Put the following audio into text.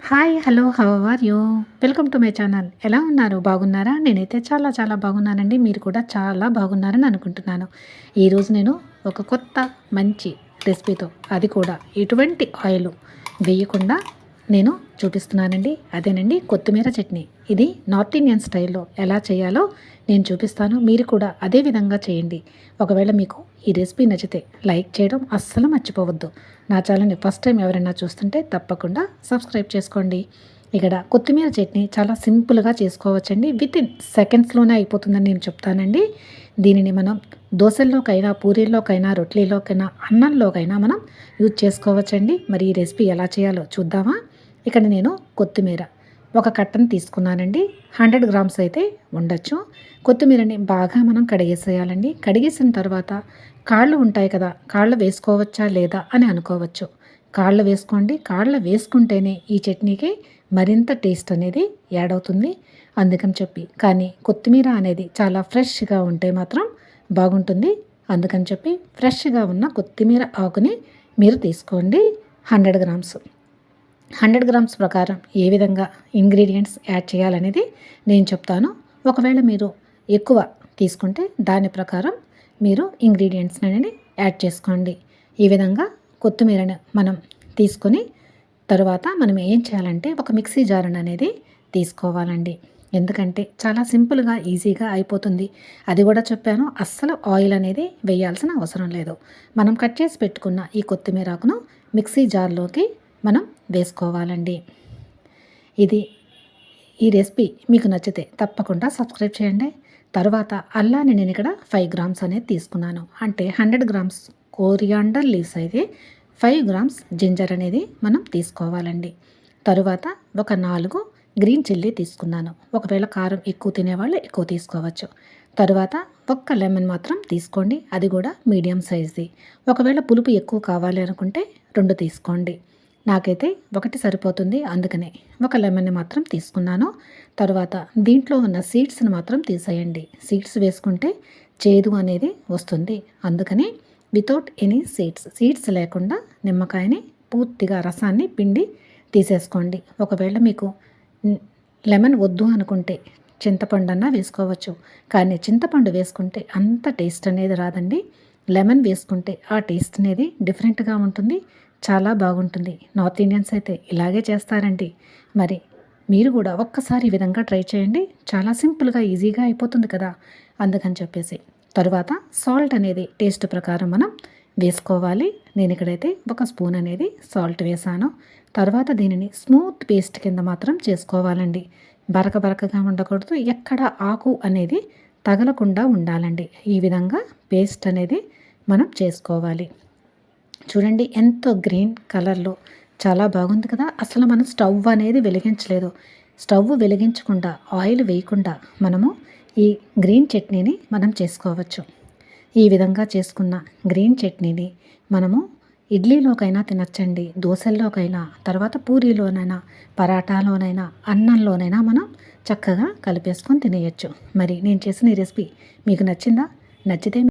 Hi hello how are you welcome to my channel ఎలా ఉన్నారు? బాగున్నారా? నేనైతే చాలా చాలా బాగున్నానండి. మీరు కూడా చాలా బాగున్నారని అనుకుంటున్నాను. ఈరోజు నేను ఒక కొత్త మంచి రెసిపీతో అది కూడా ఎటువంటి ఆయిల్ వేయకుండా నేను చూపిస్తున్నానండి. అదేనండి కొత్తిమీర చట్నీ. ఇది నార్త్ ఇండియన్ స్టైల్లో ఎలా చేయాలో నేను చూపిస్తాను. మీరు కూడా అదే విధంగా చేయండి. ఒకవేళ మీకు ఈ రెసిపీ నచ్చితే లైక్ చేయడం అస్సలు మర్చిపోవద్దు. నా ఛానల్ని ఫస్ట్ టైం ఎవరైనా చూస్తుంటే తప్పకుండా సబ్స్క్రైబ్ చేసుకోండి. ఇక్కడ కొత్తిమీర చట్నీ చాలా సింపుల్గా చేసుకోవచ్చండి. విత్ ఇన్ సెకండ్స్లోనే అయిపోతుందని నేను చెప్తానండి. దీనిని మనం దోశల్లోకైనా పూరీల్లోకైనా రొట్లీలోకైనా అన్నంలోకైనా మనం యూజ్ చేసుకోవచ్చండి. మరి ఈ రెసిపీ ఎలా చేయాలో చూద్దామా? ఇక్కడ నేను కొత్తిమీర. ఒక కట్టను తీసుకున్నానండి. హండ్రెడ్ గ్రామ్స్ అయితే ఉండొచ్చు. కొత్తిమీరని బాగా మనం కడిగేసేయాలండి. కడిగేసిన తర్వాత కాళ్ళు ఉంటాయి కదా కాళ్ళు వేసుకోవచ్చా లేదా అని అనుకోవచ్చు. కాళ్ళు వేసుకోండి. కాళ్ళు వేసుకుంటేనే ఈ చట్నీకి మరింత టేస్ట్ అనేది యాడ్ అవుతుంది. అందుకని చెప్పి. కానీ కొత్తిమీర అనేది చాలా ఫ్రెష్గా ఉంటే మాత్రం బాగుంటుంది. అందుకని చెప్పి ఫ్రెష్గా ఉన్న కొత్తిమీర ఆకుని మీరు తీసుకోండి. Hundred grams. హండ్రెడ్ గ్రామ్స్ ప్రకారం ఏ విధంగా ఇంగ్రీడియంట్స్ యాడ్ చేయాలనేది నేను చెప్తాను. ఒకవేళ మీరు ఎక్కువ తీసుకుంటే దాని ప్రకారం మీరు ఇంగ్రీడియంట్స్ అనేది యాడ్ చేసుకోండి. ఈ విధంగా కొత్తిమీరను మనం తీసుకొని తర్వాత మనం ఏం చేయాలంటే ఒక మిక్సీ జారును అనేది తీసుకోవాలండి. ఎందుకంటే చాలా సింపుల్గా ఈజీగా అయిపోతుంది. అది కూడా చెప్పాను అస్సలు ఆయిల్ అనేది వేయాల్సిన అవసరం లేదు. మనం కట్ చేసి పెట్టుకున్న ఈ కొత్తిమీరాకును మిక్సీ జార్లోకి మనం వేసుకోవాలండి. ఇది ఈ రెసిపీ మీకు నచ్చితే తప్పకుండా సబ్స్క్రైబ్ చేయండి. తర్వాత అల్లాని నేను ఇక్కడ ఫైవ్ గ్రామ్స్ అనేది తీసుకున్నాను. అంటే హండ్రెడ్ గ్రామ్స్ కోరియాండర్ లీవ్స్ అయితే ఫైవ్ గ్రామ్స్ జింజర్ అనేది మనం తీసుకోవాలండి. తరువాత ఒక నాలుగు గ్రీన్ చిల్లీ తీసుకున్నాను. ఒకవేళ కారం ఎక్కువ తినేవాళ్ళు ఎక్కువ తీసుకోవచ్చు. తరువాత ఒక్క లెమన్ మాత్రం తీసుకోండి. అది కూడా మీడియం సైజ్ది. ఒకవేళ పులుపు ఎక్కువ కావాలి అనుకుంటే రెండు తీసుకోండి. నాకైతే ఒకటి సరిపోతుంది. అందుకనే ఒక లెమన్ని మాత్రం తీసుకున్నాను. తర్వాత దీంట్లో ఉన్న సీడ్స్ని మాత్రం తీసేయండి. సీడ్స్ వేసుకుంటే చేదు అనేది వస్తుంది. అందుకని వితౌట్ ఎనీ సీడ్స్ సీడ్స్ లేకుండా నిమ్మకాయని పూర్తిగా రసాన్ని పిండి తీసేసుకోండి. ఒకవేళ మీకు లెమన్ వద్దు అనుకుంటే చింతపండు అన్నా వేసుకోవచ్చు. కానీ చింతపండు వేసుకుంటే అంత టేస్ట్ అనేది రాదండి. లెమన్ వేసుకుంటే ఆ టేస్ట్ అనేది డిఫరెంట్గా ఉంటుంది. చాలా బాగుంటుంది. నార్త్ ఇండియన్స్ అయితే ఇలాగే చేస్తారండి. మరి మీరు కూడా ఒక్కసారి ఈ విధంగా ట్రై చేయండి. చాలా సింపుల్గా ఈజీగా అయిపోతుంది కదా? అందుకని చెప్పేసి. తరువాత సాల్ట్ అనేది టేస్ట్ ప్రకారం మనం వేసుకోవాలి. నేను ఇక్కడైతే ఒక స్పూన్ అనేది సాల్ట్ వేసాను. తర్వాత దీనిని స్మూత్ పేస్ట్ కింద మాత్రం చేసుకోవాలండి. బరక బరకగా ఉండకూడదు. ఎక్కడ ఆకు అనేది తగలకుండా ఉండాలండి. ఈ విధంగా పేస్ట్ అనేది మనం చేసుకోవాలి. చూడండి ఎంతో గ్రీన్ కలర్లో. చాలా బాగుంది కదా. అసలు మనం స్టవ్ అనేది వెలిగించలేదు. స్టవ్ వెలిగించకుండా ఆయిల్ వేయకుండా మనము ఈ గ్రీన్ చట్నీని మనం చేసుకోవచ్చు. ఈ విధంగా చేసుకున్న గ్రీన్ చట్నీని మనము ఇడ్లీలోకైనా తినచ్చండి దోశల్లోకైనా తర్వాత పూరీలోనైనా పరాటాలోనైనా అన్నంలోనైనా మనం చక్కగా కలిపేసుకొని తినేయచ్చు. మరి నేను చేసిన ఈ రెసిపీ మీకు నచ్చిందా? నచ్చితే